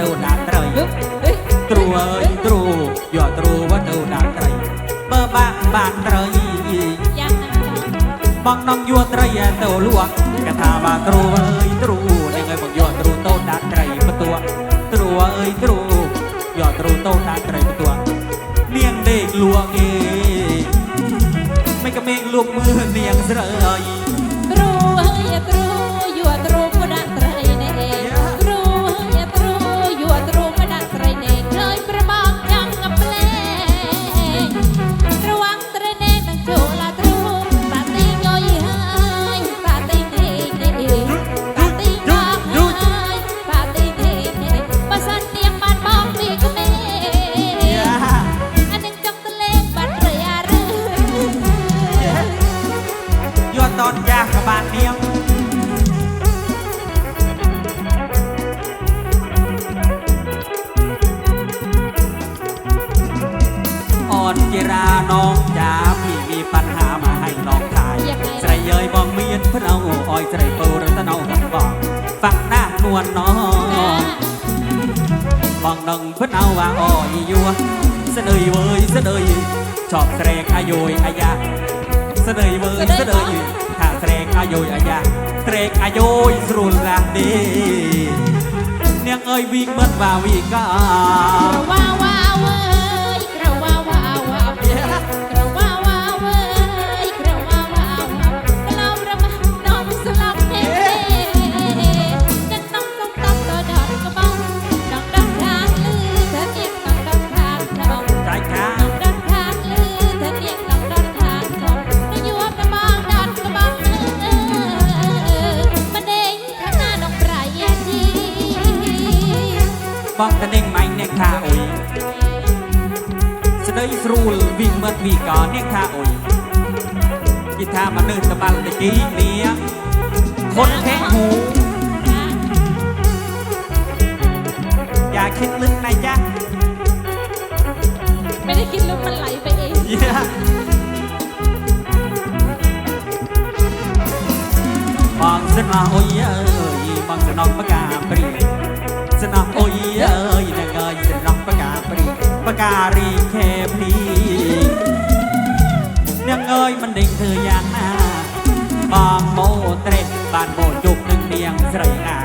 ទៅដាក់ត្រីទ្រូអើយទ្រូយកទ្រូទៅដាក់ត្រីបើបាក់បាក់ត្រីបងនំយកត្រីទៅលក់កថាបាទ្រូអើយទ្រូនឹងឲ្យបងយកទ្រូទៅដាក់ត្រីបន្ទួទ្រូអើយទ្រូយកទ្រូទៅដាក់ត្រីបន្ទួលៀងដេកលក់គេមិនក្មេងលក់មើលនាងស្រី យបងមានប្រៅអយស្រីពៅរតនោបងបងហ្វាក់ណាស់នួនណោបងដឹងប្រៅវាអយយួស្ដីវើយស្ដីចប់ត្រែកអាយុយអាយ៉ាស្ដីវើយស្ដីថាត្រែកអាយុយអាយ៉ាត្រែកអាយុយស្រួលណាស់ទេនាងអើយវីកមិនបាវីកាវ៉ាវ៉ាបងតនេងម៉ៃនាងថាអុយស្ដីស្រួលវីកមិនវីកានាងថាអុយគិថាមនុស្សតបាល់តគីនាងคนแค่หูอย่าคิดลึกนะจ๊ะ ไม่ได้คิดลึกมันไหลไปเอง เย้บางสนาโอ้ยเอ้ยบางสนองประกาปรีสนาโอ้ย เอ้ยนางเอ้ยสนองประกาศปรีประกาศรีแค่พลีนางเอ้ยมันดิ่งเธออย่างหน้าบางโมเตรบานโมจุกหนึ่งเมียงสไรอา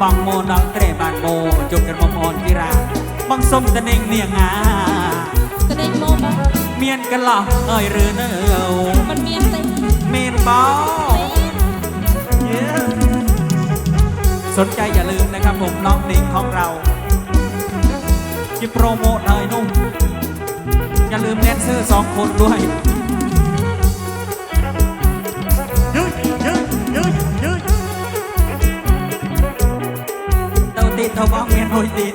บางโมนองเตรบานโมจุกกระมอมอ่อนกีราบางส้มตะเน่งเนียงอาแสดงโมบเมียนกันหรอเอ้ยหรือเนอมันเมียนเต็มเมียนบอเย้สนใจอย่าลืมนะครับผมน้องนิ่งของเรา ที่โปรโมทเลยนุ่มอย่าลืมแดนเซอร์สองคนด้วยยืดยืดยืดยืดเต้าติดเต่าบ้องเมียนหอยติด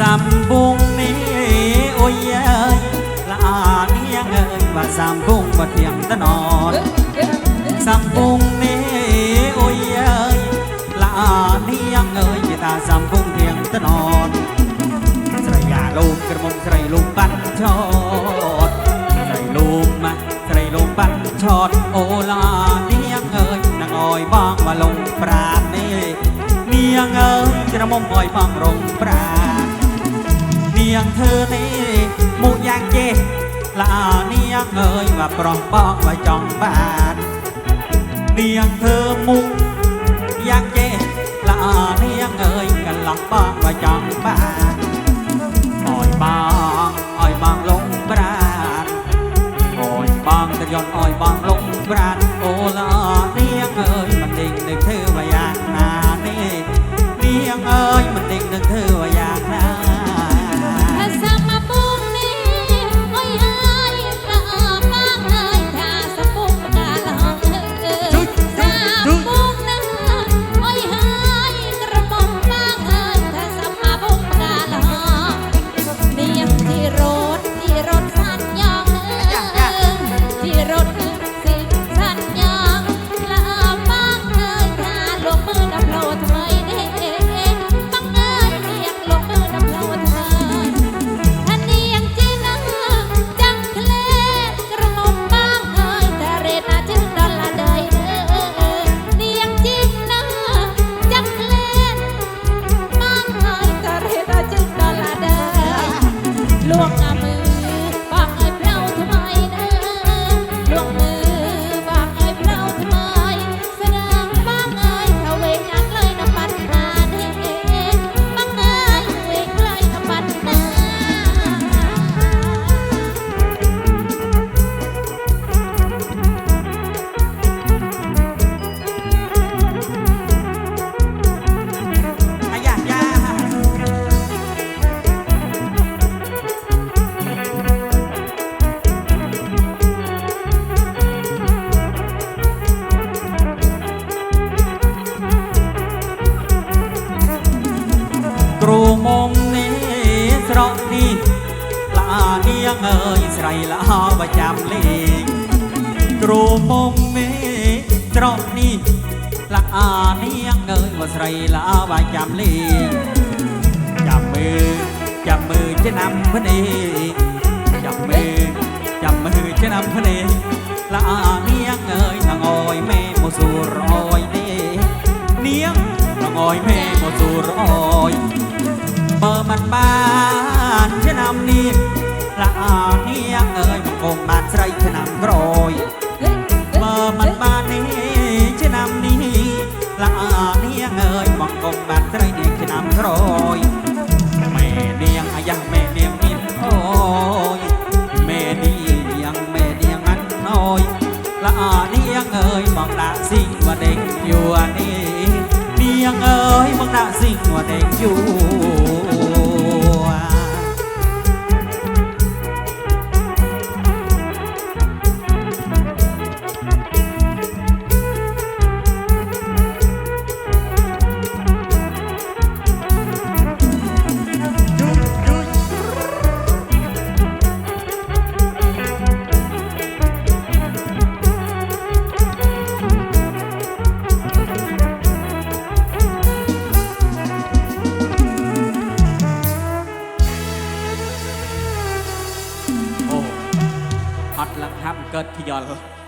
សំបងនេះអូយអើយលានាងអើយបាទសំបងបាត់ទៀងតណនសំបងនេះអូយអើយលានាងអើយវាថាសំបងទៀងតណនស្រីយ៉ាលោកក្រមុំស្រីលោកបាត់ឆតស្រីលោកម៉ាក់ស្រីលោកបាត់ឆតអូលានាងអើយនឹងអោយបងមកលងប្រាណនេះនាងអើយក្រមុំអោយបងរងប្រា งเธอนี่มูยางเจลาเนียงเอ่ยว่าปรองปองว่าจองบาดเนียงเธอมุยางเจลาเนียงเอ่ยกันหลอกปองว่าจองบาด នេះលានាងអើយស្រីលាប្រចាំលេងទ្រមងមេត្រកនេះលានាងអើយមកស្រីលាប្រចាំលេងចាំមើចាំមើឆ្នាំភ្នេចាំមើចាំមើឆ្នាំភ្នេលានាងអើយងអយមេមកសួរអយទេនាងងអយមេមកសួរអយ មិនបានឆ្នាំនេះละអនាងអើយមកងបានស្រីឆ្នាំក្រោយមើមិនបាននេះឆ្នាំនេះละអនាងអើយមកងបានស្រីនេះឆ្នាំក្រោយមេនាងអាយ៉ាមេនាងមានអូយមេនាងមេនាងអត់ណយละអនាងអើយមកដាក់ស៊ីវដេកយួរនេះនាងអើយមកដាក់ស៊ីវដេកយួរ Subhanallah.